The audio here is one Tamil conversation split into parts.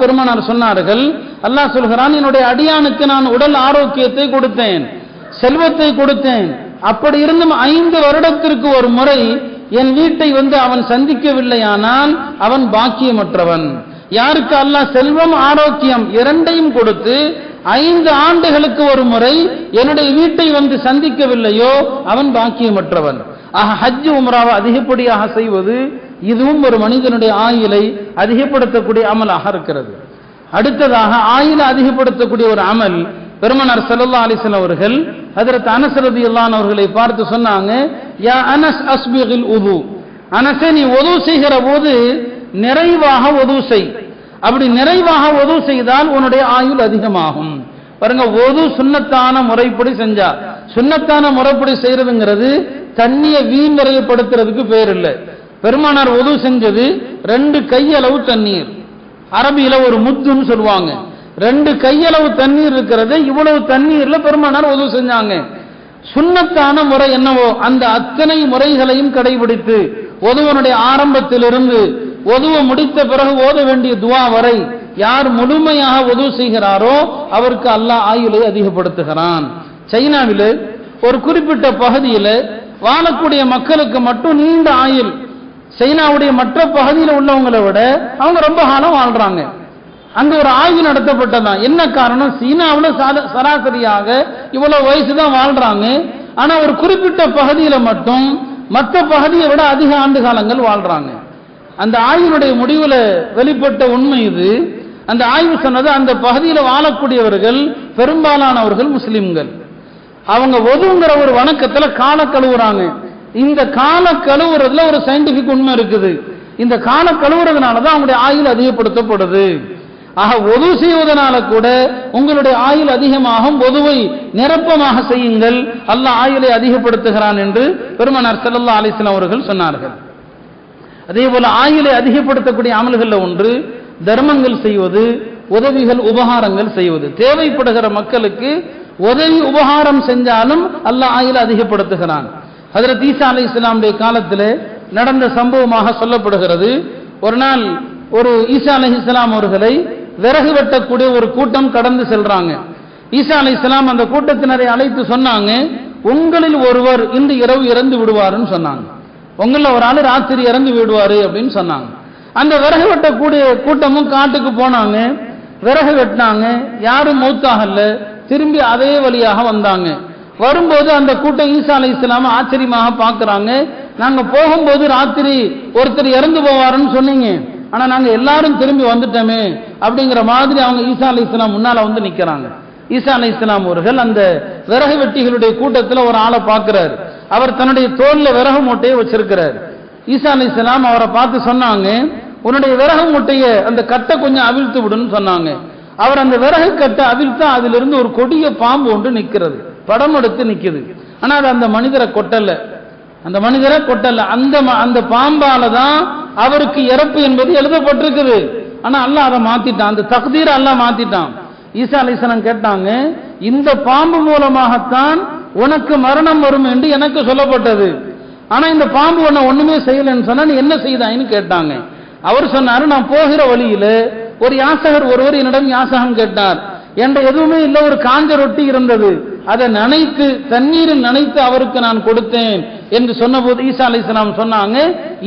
பெருமானார் சொன்னார்கள் அல்லாஹ் சொல்கிறான் என்னுடைய அடியானுக்கு நான் உடல் ஆரோக்கியத்தை கொடுத்தேன் செல்வத்தை கொடுத்தேன். அப்படி இருந்தும் ஐந்து வருடத்திற்கு ஒரு முறை என் வீட்டை வந்து அவன் சந்திக்கவில்லையானால் அவன் பாக்கியமற்றவன். யாருக்கு அல்லாஹ் செல்வம் ஆரோக்கியம் இரண்டையும் கொடுத்து ஐந்து ஆண்டுகளுக்கு ஒரு முறை என்னுடைய வீட்டை வந்து சந்திக்கவில்லையோ அவன் பாக்கியமற்றவன். ஆக ஹஜ் உம்ராவை அதிகப்படியாக செய்வது இதுவும் ஒரு மனிதனுடைய ஆயுளை அதிகப்படுத்தக்கூடிய அமலாக இருக்கிறது. அடுத்ததாக ஆயுளை அதிகப்படுத்தக்கூடிய ஒரு அமல் பெருமனார் ஸல்லல்லாஹு அலிசன் அவர்கள் அதற்கு அனஸ் இல்லான் அவர்களை பார்த்து சொன்னாங்க யா அனஸ் அஸ்பிகில் உது. அனசே நீ உதவு செய்கிற போது நிறைவாக உதவு செய். அப்படி நிறைவாக உதவு செய்தால் உன்னுடைய ஆயுள் அதிகமாகும். பாருங்க ஒது சுண்ணத்தான முறைப்படி செஞ்சா. சுண்ணத்தான முறைப்படி செய்யறதுங்கிறது தண்ணியை வீண் நிறைவுப்படுத்துறதுக்கு பேர் இல்லை. பெருமானார் உதவு செஞ்சது ரெண்டு கையளவு தண்ணீர். அரபியில ஒரு முத்துன்னு சொல்லுவாங்க. ரெண்டு கையளவு தண்ணீர் இருக்கிறது இவ்வளவு தண்ணீர்ல பெருமானார் உதவு செஞ்சாங்க. சுண்ணத்தான முறை என்னவோ அந்த அத்தனை முறைகளையும் கடைபிடித்து ஒதுவனுடைய ஆரம்பத்திலிருந்து ஒதுவ முடித்த பிறகு ஓத வேண்டிய துவா வரை யார் முழுமையாக உதவு செய்கிறாரோ அவருக்கு அல்லாஹ் ஆயுளை அதிகப்படுத்துகிறான். சைனாவில் ஒரு குறிப்பிட்ட பகுதியில் வாழக்கூடிய மக்களுக்கு மட்டும் நீண்ட ஆயுள் சைனாவுடைய மற்ற பகுதியில் உள்ளவங்களை விட அவங்க ரொம்ப காலம் வாழ்றாங்க. அங்க ஒரு ஆய்வு நடத்தப்பட்டதான் என்ன காரணம்? சீனாவில் சராசரியாக இவ்வளவு வயசு தான் வாழ்றாங்க. ஆனா ஒரு குறிப்பிட்ட பகுதியில மட்டும் மற்ற பகுதியை விட அதிக ஆண்டு காலங்கள் வாழ்றாங்க. அந்த ஆய்வினுடைய முடிவுல வெளிப்பட்ட உண்மை இது. அந்த ஆய்வு சொன்னது அந்த பகுதியில் வாழக்கூடியவர்கள் பெரும்பாலானவர்கள் முஸ்லிம்கள். அவங்க ஒதுங்கிற ஒரு வணக்கத்துல கால கழுவுறாங்க. இந்த கால கழுவுறதுல ஒரு சயின்டிபிக் உண்மை இருக்குது. இந்த கால கழுவுறதுனால தான் அவங்களுடைய ஆயுள் அதிகப்படுத்தப்படுது. ஆக ஒது செய்வதனால கூட உங்களுடைய ஆயுள் அதிகமாகும் ஒதுவை நிரப்பமாக செய்யுங்கள். அல்ல ஆயுளை அதிகப்படுத்துகிறான் என்று பெருமனார் செல்லல்லா அலிஸ்லாம் அவர்கள் சொன்னார்கள். அதே போல ஆயுளை அதிகப்படுத்தக்கூடிய அமல்கள்ல ஒன்று தர்மங்கள் செய்வது உதவிகள் உபகாரங்கள் செய்வது. தேவைப்படுகிற மக்களுக்கு உதவி உபகாரம் செஞ்சாலும் அல்ல ஆயுளை அதிகப்படுத்துகிறான். ஹஜரத் ஈசா அலி இஸ்லாமுடைய காலத்தில் நடந்த சம்பவமாக சொல்லப்படுகிறது. ஒரு நாள் ஒரு ஈசா அலி இஸ்லாம் அவர்களை விறகு வெட்டக்கூடிய ஒரு கூட்டம் கடந்து செல்றாங்க. ஈசா அலி இஸ்லாம் அந்த கூட்டத்தினரை அழைத்து சொன்னாங்க உங்களில் ஒருவர் இன்று இரவு இறந்து விடுவாருன்னு சொன்னாங்க. உங்களில் ஒரு ஆள் ராத்திரி இறந்து விடுவாரு அப்படின்னு சொன்னாங்க. அந்த விறகு வெட்டக்கூடிய கூட்டமும் காட்டுக்கு போனாங்க. விறகு வெட்டினாங்க. யாரும் மௌத்தாகல திரும்பி அதே வழியாக வந்தாங்க. வரும்போது அந்த கூட்டம் ஈசா அலை இஸ்லாம ஆச்சரியமாக பார்க்குறாங்க. நாங்க போகும்போது ராத்திரி ஒருத்தர் இறந்து போவாருன்னு சொன்னீங்க. ஆனா நாங்க எல்லாரும் திரும்பி வந்துட்டோமே அப்படிங்கிற மாதிரி அவங்க ஈசா அலை இஸ்லாம் முன்னால வந்து நிக்கிறாங்க. ஈசா அலை இஸ்லாம் அவர்கள் அந்த விறகு வெட்டிகளுடைய கூட்டத்தில் ஒரு ஆளை பார்க்கிறார். அவர் தன்னுடைய தோல்ல விறகு மூட்டையை வச்சிருக்கிறார். ஈசா அலை இஸ்லாம் அவரை பார்த்து சொன்னாங்க உன்னுடைய விறகு மூட்டையை அந்த கட்டை கொஞ்சம் அவிழ்த்து விடுன்னு சொன்னாங்க. அவர் அந்த விறகு கட்டை அவிழ்த்தா அதிலிருந்து ஒரு கொடிய பாம்பு ஒன்று நிற்கிறது. படம் எடுத்து நிற்குது ஆனால் அது அந்த மனிதரை கொட்டல. அந்த மனிதரை கொட்டல. அந்த ம- அந்த பாம்பால தான் அவருக்கு இறப்பு என்பது எழுதப்பட்டிருக்குது. ஆனா அல்லாஹ் அதை மாத்திட்டான். அந்த தக்தீரை அல்லாஹ் மாத்திட்டான். ஈசா அலிசனம் கேட்டாங்க இந்த பாம்பு மூலமாகத்தான் உனக்கு மரணம் வரும் என்று எனக்கு சொல்லப்பட்டது. ஆனா இந்த பாம்பு உன்னை ஒண்ணுமே செய்யலைன்னு சொன்னா நீ என்ன செய்தாயின்னு கேட்டாங்க. அவர் சொன்னாரு நான் போகிற வழியில ஒரு யாசகர் ஒருவர் என்னிடம் யாசகம் கேட்டார். என்ற எதுவுமே இல்லை ஒரு காஞ்ச ரொட்டி இருந்தது. அதை நனைத்து தண்ணீரில் நனைத்து அவருக்கு நான் கொடுத்தேன் என்று சொன்னபோது ஈசா அலைஹிஸ்ஸலாம் சொன்னாங்க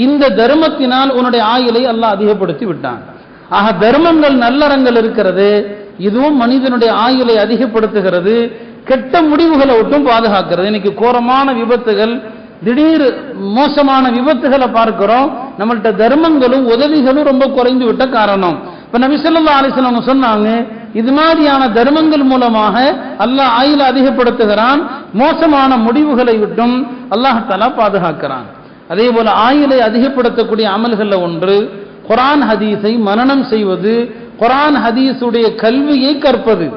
இந்த தர்மத்தினால் உன்னுடைய ஆயுளை அல்லாஹ் அதிகப்படுத்தி விட்டான். ஆக தர்மங்கள் நல்லறங்கள் இருக்கிறது இதுவும் மனிதனுடைய ஆயுளை அதிகப்படுத்துகிறது கெட்ட முடிவுகளை ஒட்டும் பாதுகாக்கிறது. இன்னைக்கு கோரமான விபத்துகள் திடீர் மோசமான விபத்துகளை பார்க்கிறோம் நம்மள்கிட்ட தர்மங்களும் உதவிகளும் ரொம்ப குறைந்து விட்ட காரணம். இப்ப நபி ஸல்லல்லாஹு அலைஹி அவங்க சொன்னாங்க இது மாதிரியான தர்மங்கள் மூலமாக அல்லாஹ் ஆயுளை அதிகப்படுத்துகிறான் மோசமான முடிவுகளை விட்டும் அல்லாஹ் பாதுகாக்கிறான். அதே போல ஆயுளை அதிகப்படுத்தக்கூடிய அமல்கள்ல ஒன்று குரான் ஹதீஸை மனனம் செய்வது குரான் ஹதீஸுடைய கல்வியை கற்பது.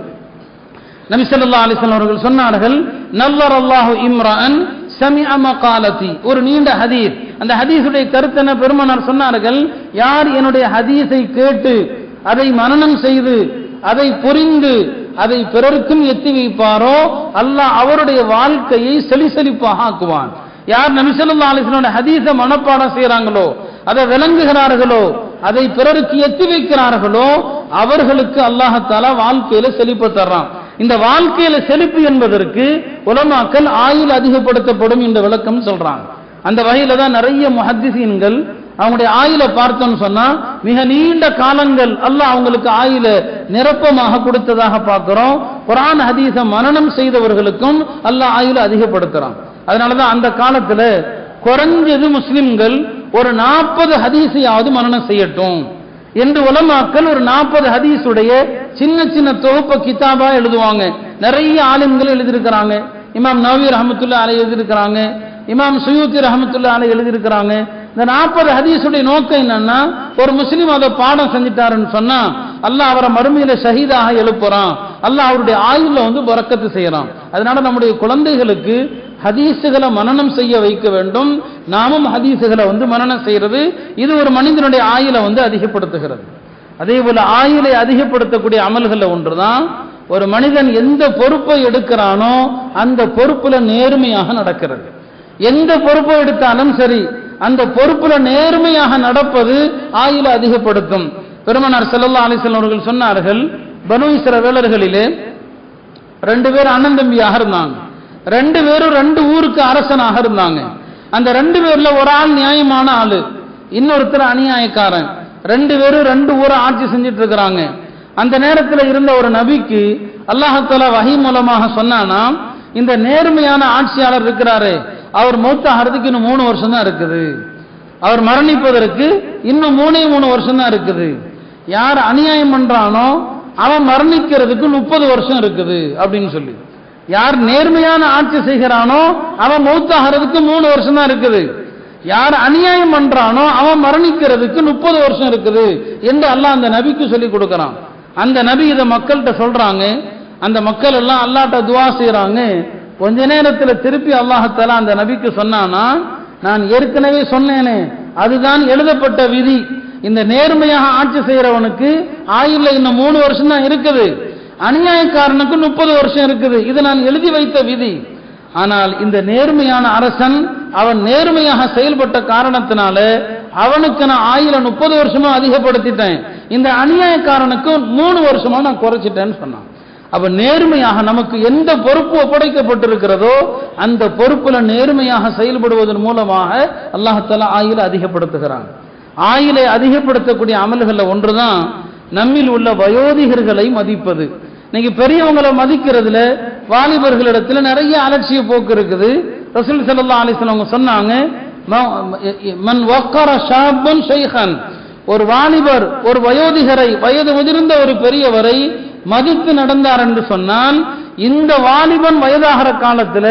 நபிசல்லா ஸல்லல்லாஹு அவர்கள் சொன்னார்கள் நல்லர் அல்லாஹு இம்ரான் சமி மகாலதி. ஒரு நீண்ட ஹதீஸ். அந்த ஹதீஸுடைய கருத்து என்ன? பெருமனார் சொன்னார்கள் யார் என்னுடைய ஹதீஸை கேட்டு அதை மனனம் செய்து அதை புரிந்து அதை பிறருக்கும் எத்தி வைப்பாரோ அல்லாஹ் அவருடைய வாழ்க்கையை செழிசெழிப்பாக ஆக்குவான். யார் நபி ஸல்லல்லாஹு ஹதீச மனப்பாடம் செய்யறாங்களோ அதை விளங்குகிறார்களோ அதை பிறருக்கு எத்தி வைக்கிறார்களோ அவர்களுக்கு அல்லாஹால வாழ்க்கையில செழிப்பு தர்றான். இந்த வாழ்க்கையில செழிப்பு என்பதற்கு உலமாக்கல் ஆயுள் அதிகப்படுத்தப்படும் என்ற விளக்கம் சொல்றாங்க. அந்த வகையில தான் நிறைய முஹத்திசீன்கள் அவங்களுடைய ஆயில பார்த்தோம்னு சொன்னா மிக நீண்ட காலங்கள் அல்லாஹ் அவங்களுக்கு ஆயில நிரப்பமாக கொடுத்ததாக பார்க்கிறோம். குரான் ஹதீஸ மனனம் செய்தவர்களுக்கும் அல்லாஹ் ஆயுள அதிகப்படுத்துறான். அதனாலதான் அந்த காலத்துல குறைஞ்சது முஸ்லிம்கள் ஒரு நாற்பது ஹதீஸையாவது மரணம் செய்யட்டும் என்று உலமாக்கள் ஒரு நாற்பது ஹதீஸுடைய சின்ன சின்ன தொகுப்ப கிதாபா எழுதுவாங்க. நிறைய ஆலிம்கள் எழுதியிருக்கிறாங்க. இமாம் நவீர் அஹமத்துல்லா அலை எழுதியிருக்கிறாங்க. இமாம் சுயூத்தி ரஹமத்துல்லா அலை எழுதியிருக்கிறாங்க. இந்த நாற்பது ஹதீஸுடைய நோக்கம் என்னன்னா ஒரு முஸ்லீம் அதை பாடம் செஞ்சிட்டாருன்னு சொன்னா அல்லாஹ் அவரை மறுமையில ஷஹீதாக எழுப்புறான். அல்லாஹ் அவருடைய ஆயுள்ல வந்து பறக்கத்து செய்யறான். அதனால நம்முடைய குழந்தைகளுக்கு ஹதீஸுகளை மனநம் செய்ய வைக்க வேண்டும். நாமும் ஹதீஸுகளை வந்து மனநம் செய்யறது இது ஒரு மனிதனுடைய ஆயுளை வந்து அதிகப்படுத்துகிறது. அதே போல ஆயுளை அதிகப்படுத்தக்கூடிய அமல்களில் ஒன்றுதான் ஒரு மனிதன் எந்த பொறுப்பை எடுக்கிறானோ அந்த பொறுப்புல நேர்மையாக நடக்கிறது. எந்த பொறுப்பை எடுத்தாலும் சரி அந்த பொறுப்புல நேர்மையாக நடப்பது ஆயுளை அதிகப்படுத்தும். பெருமனார் செல்லல்லா அலிசல்லம் அவர்கள் சொன்னார்கள் பனு வேலர்களிலே ரெண்டு பேர் அண்ணன் தம்பியாக இருந்தாங்க. ரெண்டு பேரும் ரெண்டு ஊருக்கு அரசனாக இருந்தாங்க. அந்த ரெண்டு பேர்ல ஒரு ஆள் நியாயமான ஆளு இன்னொருத்தர் அநியாயக்காரன். ரெண்டு பேரும் ரெண்டு ஊரை ஆட்சி செஞ்சுட்டு இருக்கிறாங்க அந்த நேரத்தில் இருந்த ஒரு நபிக்கு அல்லாஹால வகை மூலமாக சொன்னானா இந்த நேர்மையான ஆட்சியாளர் இருக்கிறாரு அவர் மௌத்தாகிறதுக்கு இன்னும் மூணு வருஷம் தான் இருக்குது. அவர் மரணிப்பதற்கு இன்னும் மூணே மூணு வருஷம் தான் இருக்குது. யார் அநியாயம் பண்றானோ அவன் மரணிக்கிறதுக்கு முப்பது வருஷம் இருக்குது அப்படின்னு சொல்லி. யார் நேர்மையான ஆட்சி செய்கிறானோ அவன் மௌத்தாகிறதுக்கு மூணு வருஷம் தான் இருக்குது. யார் அநியாயம் பண்றானோ அவன் மரணிக்கிறதுக்கு முப்பது வருஷம் இருக்குது என்று அல்லாஹ் அந்த நபிக்கு சொல்லி கொடுக்கறான். அந்த நபி இதை மக்கள்கிட்ட சொல்றாங்க. அந்த மக்கள் எல்லாம் அல்லாட்ட துவா செய்யறாங்க கொஞ்ச நேரத்தில் திருப்பி அல்லாஹத்தால அந்த நபிக்கு சொன்னானா நான் ஏற்கனவே சொன்னேனே அதுதான் எழுதப்பட்ட விதி. இந்த நேர்மையாக ஆட்சி செய்யறவனுக்கு ஆயுள்ல இன்னும் மூணு வருஷம் தான் இருக்குது. அநியாயக்காரனுக்கு முப்பது வருஷம் இருக்குது. இது நான் எழுதி வைத்த விதி. ஆனால் இந்த நேர்மையான அரசன் அவன் நேர்மையாக செயல்பட்ட காரணத்தினால அவனுக்கு நான் ஆயில முப்பது வருஷமா அதிகப்படுத்திட்டேன். இந்த அநியாயக்காரனுக்கு மூணு வருஷமா நான் குறைச்சிட்டேன்னு சொன்னான். அப்ப நேர்மையாக நமக்கு எந்த பொறுப்பு ஒப்படைக்கப்பட்டிருக்கிறதோ அந்த பொறுப்புல நேர்மையாக செயல்படுவதன் மூலமாக அல்லாஹால ஆயில அதிகப்படுத்துகிறான். ஆயிலை அதிகப்படுத்தக்கூடிய அமல்களில் ஒன்றுதான் நம்மில் உள்ள வயோதிகர்களை மதிப்பது. இன்னைக்கு பெரியவங்களை மதிக்கிறதுல வாலிபர்களிடத்துல நிறைய அலட்சிய போக்கு இருக்குது. ரசூல் சல்லா அலிஸ்லாம் அவங்க சொன்னாங்க மன் வக்கர ஷாபன் ஷைஹன். ஒரு வாலிபர் ஒரு வயோதிகரை வயது முதிர்ந்த ஒரு பெரியவரை மதித்து நடந்தார் என்று சொன்னால் இந்த வாலிபன் வயதாகிற காலத்துல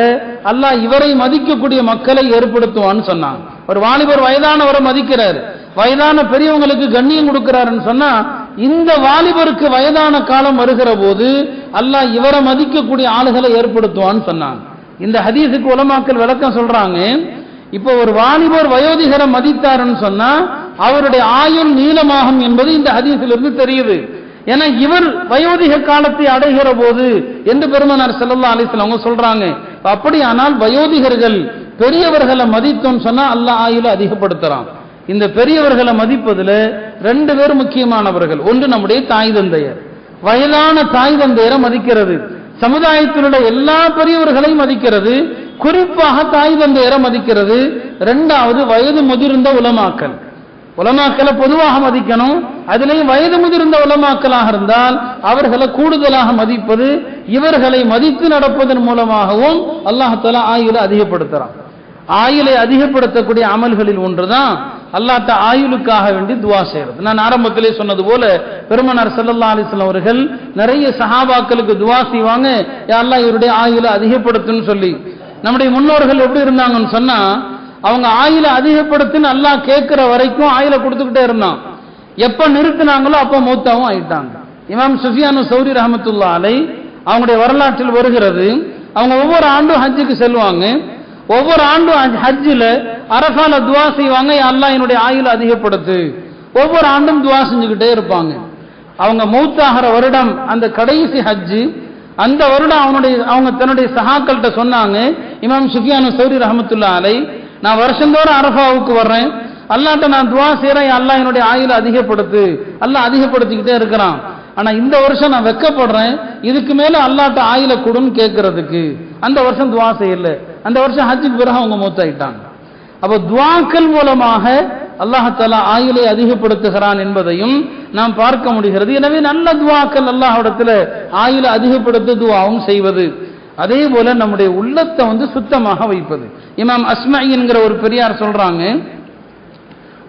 அல்லாஹ் இவரை மதிக்கக்கூடிய மக்களை ஏற்படுத்துவான்னு சொன்னான். ஒரு வாலிபர் வயதானவரை மதிக்கிறார். வயதான பெரியவங்களுக்கு கண்ணியம் கொடுக்கிறாருன்னு சொன்னா இந்த வாலிபருக்கு வயதான காலம் வருகிற போது அல்லாஹ் இவரை மதிக்கக்கூடிய ஆளுகளை ஏற்படுத்துவான்னு சொன்னான். இந்த ஹதீஸுக்கு உலமாக்கல் விளக்கம் சொல்றாங்க இப்போ ஒரு வாலிபர் வயோதிகரை மதித்தாருன்னு சொன்னா அவருடைய ஆயுள் நீளமாகும் என்பது இந்த ஹதீஸிலிருந்து தெரியுது. ஏன்னா இவர் வயோதிக காலத்தை அடைகிற போது என்று பெருமனார் செல்லல்லா அலிஸ்லாம் அவங்க சொல்றாங்க. அப்படியானால் வயோதிகர்கள் பெரியவர்களை மதித்தோம்னு சொன்னா அல்லாஹ் ஆயுள அதிகப்படுத்துறான். இந்த பெரியவர்களை மதிப்பதுல ரெண்டு பேர் முக்கியமானவர்கள். ஒன்று நம்முடைய தாய் தந்தையர். வயதான தாய் தந்தையரை மதிக்கிறது. சமுதாயத்தில் உள்ள எல்லா பெரியவர்களையும் மதிக்கிறது. குறிப்பாக தாய் தந்தையரை மதிக்கிறது. ரெண்டாவது வயது முதிர்ந்த உலமாக்கல் உலமாக்களை பொதுவாக மதிக்கணும். அதிலேயும் வயது முதிர்ந்த உலமாக்கலாக இருந்தால் அவர்களை கூடுதலாக மதிப்பது இவர்களை மதித்து நடப்பதன் மூலமாகவும் அல்லாஹால ஆயுளை அதிகப்படுத்துறான். ஆயுளை அதிகப்படுத்தக்கூடிய அமல்களில் ஒன்றுதான். அல்லாட்ட ஆயுளுக்காக வேண்டி துவா செய்யறது நான் ஆரம்பத்திலே சொன்னது போல பெருமனார் சல்லல்லா அலிஸ்லாம் அவர்கள் நிறைய சஹாபாக்களுக்கு துவா செய்வாங்க. யாரெல்லாம் இவருடைய ஆயுளை அதிகப்படுத்துன்னு சொல்லி. நம்முடைய முன்னோர்கள் எப்படி இருந்தாங்கன்னு சொன்னா அவங்க ஆயில அதிகப்படுத்தின்னு நல்லா கேட்கிற வரைக்கும் ஆயில கொடுத்துக்கிட்டே இருந்தான். எப்ப நிறுத்தினாங்களோ அப்ப மூத்தாவும் ஆயிட்டாங்க. இமாம் சுஃபியானு சௌரி ரஹமத்துல்லா அலை அவங்களுடைய வரலாற்றில் வருகிறது. அவங்க ஒவ்வொரு ஆண்டும் ஹஜ்ஜுக்கு செல்வாங்க ஒவ்வொரு ஆண்டும் ஹஜ்ஜில் அரசால துவா செய்வாங்க. அல்லா என்னுடைய ஆயுள் அதிகப்படுத்து. ஒவ்வொரு ஆண்டும் துவா செஞ்சுக்கிட்டே இருப்பாங்க. அவங்க மௌத்தாகிற வருடம் அந்த கடைசி ஹஜ்ஜு அந்த வருடம் அவனுடைய அவங்க தன்னுடைய சகாக்கள்கிட்ட சொன்னாங்க. இமாம் சுஃபியானு சௌரி ரஹமத்துல்லா அலை நான் வருஷந்தோறும் அரஃபாவுக்கு வர்றேன். அல்லாட்ட நான் துவா செய்கிறேன் அல்லா என்னுடைய ஆயுள அதிகப்படுத்து. அல்லா அதிகப்படுத்திக்கிட்டே இருக்கிறான். ஆனால் இந்த வருஷம் நான் வெக்கப்படுறேன். இதுக்கு மேலே அல்லாட்ட ஆயில கொடுன்னு கேட்கறதுக்கு அந்த வருஷம் துவா செய்யல. அந்த வருஷம் ஹஜ்ஜுக்கு பிறகு அவங்க மூத்தாயிட்டாங்க. அப்போ துவாக்கள் மூலமாக அல்லாஹாலா ஆயுளை அதிகப்படுத்துகிறான் என்பதையும் நாம் பார்க்க முடிகிறது. எனவே நல்ல துவாக்கள் அல்லாஹிடத்துல ஆயுளை அதிகப்படுத்த துவாவும் செய்வது. அதே போல நம்முடைய உள்ளத்தை வந்து சுத்தமாக வைப்பது. இமாம் அஸ்மாயி என்கிற ஒரு பெரியார் சொல்றாங்க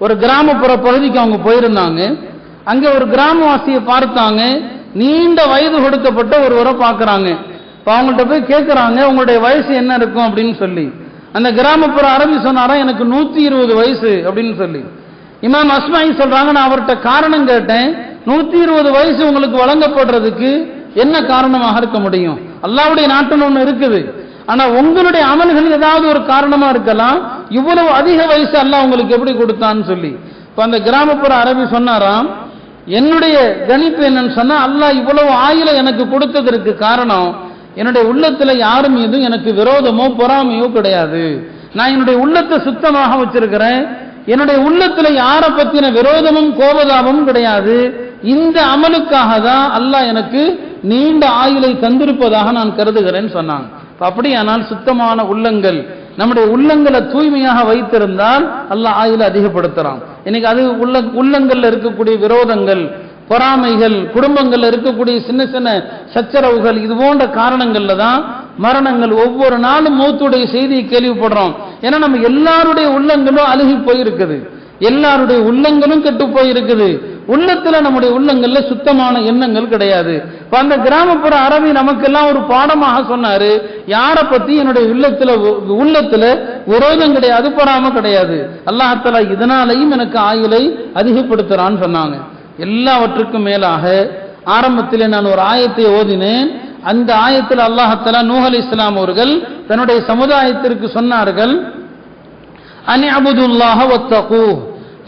ஒரு கிராமப்புற பகுதிக்கு அவங்க போயிருந்தாங்க. அங்கே ஒரு கிராமவாசியை பார்த்தாங்க. நீண்ட வயது கொடுக்கப்பட்ட ஒருவரை பார்க்குறாங்க. இப்போ அவங்கள்ட்ட போய் கேட்குறாங்க உங்களுடைய வயசு என்ன இருக்கும்? அப்படின்னு சொல்லி. அந்த கிராமப்புற அரபி சொன்னாரா எனக்கு நூற்றி இருபது வயசு அப்படின்னு சொல்லி. இமாம் அஸ்மாயி சொல்கிறாங்க நான் அவர்கிட்ட காரணம் கேட்டேன். நூற்றி இருபது வயசு உங்களுக்கு வழங்கப்படுறதுக்கு என்ன காரணமாக இருக்க முடியும்? அல்லாவுடைய நாட்டுன்னு ஒன்று இருக்குது. ஆனா உங்களுடைய அமல்கள் ஏதாவது ஒரு காரணமா இருக்கலாம். இவ்வளவு அதிக வயசு அல்லாஹ் உங்களுக்கு எப்படி கொடுத்தான்னு சொல்லி. இப்ப அந்த கிராமப்புற அரபி சொன்னாராம் என்னுடைய கணிப்பு என்னன்னு சொன்னா அல்லாஹ் இவ்வளவு ஆயுள எனக்கு கொடுத்ததற்கு காரணம் என்னுடைய உள்ளத்துல யாரு மீதும் எனக்கு விரோதமோ பொறாமையோ கிடையாது. நான் என்னுடைய உள்ளத்தை சுத்தமாக வச்சிருக்கிறேன். என்னுடைய உள்ளத்துல யாரை பத்தின விரோதமும் கோபதாபமும் கிடையாது. இந்த அமலுக்காக தான் அல்லாஹ் எனக்கு நீண்ட ஆயுளை தந்திருப்பதாக நான் கருதுகிறேன்னு சொன்னாங்க. அப்படியானால் சுத்தமான உள்ளங்கள் நம்முடைய உள்ளங்களை தூய்மையாக வைத்திருந்தால் அல்ல ஆயுளை அதிகப்படுத்துறான். இன்னைக்கு அது உள்ள உள்ளங்கள்ல இருக்கக்கூடிய விரோதங்கள் பொறாமைகள் குடும்பங்கள்ல இருக்கக்கூடிய சின்ன சின்ன சச்சரவுகள் இது போன்ற காரணங்கள்ல தான் மரணங்கள் ஒவ்வொரு நாளும் மௌத்துடைய செய்தியை கேள்விப்படுறோம். ஏன்னா நம்ம எல்லாருடைய உள்ளங்களும் அழுகி போயிருக்குது. எல்லாருடைய உள்ளங்களும் கெட்டு போயிருக்குது. உள்ளத்துல நம்முடைய உள்ளங்கள்ல சுத்தமான எண்ணங்கள் கிடையாது. இப்ப அந்த கிராமப்புற அரபி நமக்கெல்லாம் ஒரு பாடமாக சொன்னாரு யாரை பத்தி என்னுடைய உள்ளத்துல உள்ளத்துல விரோதம் கிடையாது பொறாம கிடையாது. அல்லாஹால இதனாலையும் எனக்கு ஆயுளை அதிகப்படுத்துறான்னு சொன்னாங்க. எல்லாவற்றுக்கும் மேலாக ஆரம்பத்தில் நான் ஒரு ஆயத்தை ஓதினேன். அந்த ஆயத்தில் அல்லாஹாலா நூஹ் அலி இஸ்லாம் அவர்கள் தன்னுடைய சமுதாயத்திற்கு சொன்னார்கள் அனி அபுதுல்லாஹ ஒத்தகு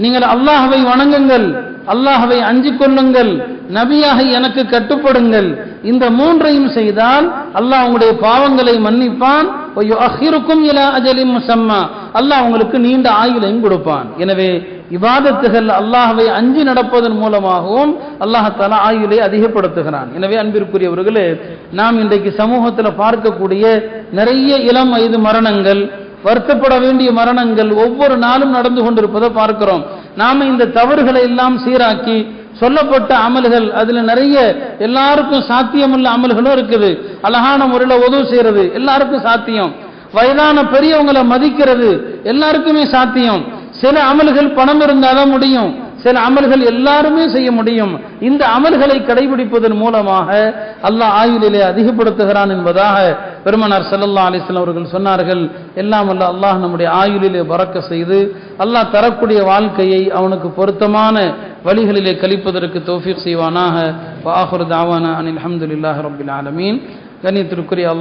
நீங்கள் அல்லாஹவை வணங்குங்கள். அல்லாஹவை அஞ்சிக் கொள்ளுங்கள். நபியாக எனக்கு கட்டுப்படுங்கள். இந்த மூன்றையும் செய்தால் அல்லாஹ் உங்களுடைய பாவங்களை மன்னிப்பான். அஹிருக்கும் இலா அஜலிம் சம்மா அல்லாஹ் உங்களுக்கு நீண்ட ஆயுளையும் கொடுப்பான். எனவே இவாதத்துகள் அல்லாஹவை அஞ்சு நடப்பதன் மூலமாகவும் அல்லாஹால ஆயுளை அதிகப்படுத்துகிறான். எனவே அன்பிற்குரியவர்களே நாம் இன்றைக்கு சமூகத்தில் பார்க்கக்கூடிய நிறைய இளம் வயது மரணங்கள் வருத்தப்பட வேண்டிய மரணங்கள் ஒவ்வொரு நாளும் நடந்து கொண்டிருப்பதை பார்க்கிறோம். நாம இந்த தவறுகளை எல்லாம் சீராக்கி சொல்லப்பட்ட அமல்கள் அதுல நிறைய எல்லாருக்கும் சாத்தியமுள்ள அமல்களும் இருக்குது. அழகான முறையில் உதவு செய்யறது எல்லாருக்கும் சாத்தியம். வயதான பெரியவங்களை மதிக்கிறது எல்லாருக்குமே சாத்தியம். சில அமல்கள் பணம் இருந்தாதான் முடியும். சில அமல்கள் எல்லாருமே செய்ய முடியும். இந்த அமல்களை கடைபிடிப்பதன் மூலமாக அல்லாஹ் ஆயுளிலே அதிகப்படுத்துகிறான் என்பதாக பெருமனார் செல்லல்லா அலிஸ்லாம் அவர்கள் சொன்னார்கள் எல்லாம் அல்ல அல்லாஹ் நம்முடைய ஆயுளிலே பறக்க செய்து அல்லாஹ் தரக்கூடிய வாழ்க்கையை அவனுக்கு பொருத்தமான வழிகளிலே கழிப்பதற்கு தோஃபிக் செய்வானாக. வாஹுர் தாவானா அனில் அஹமதுல்லாஹ் ரபில் ஆலமீன். கண்ணியத்திற்குரிய அல்லாஹ்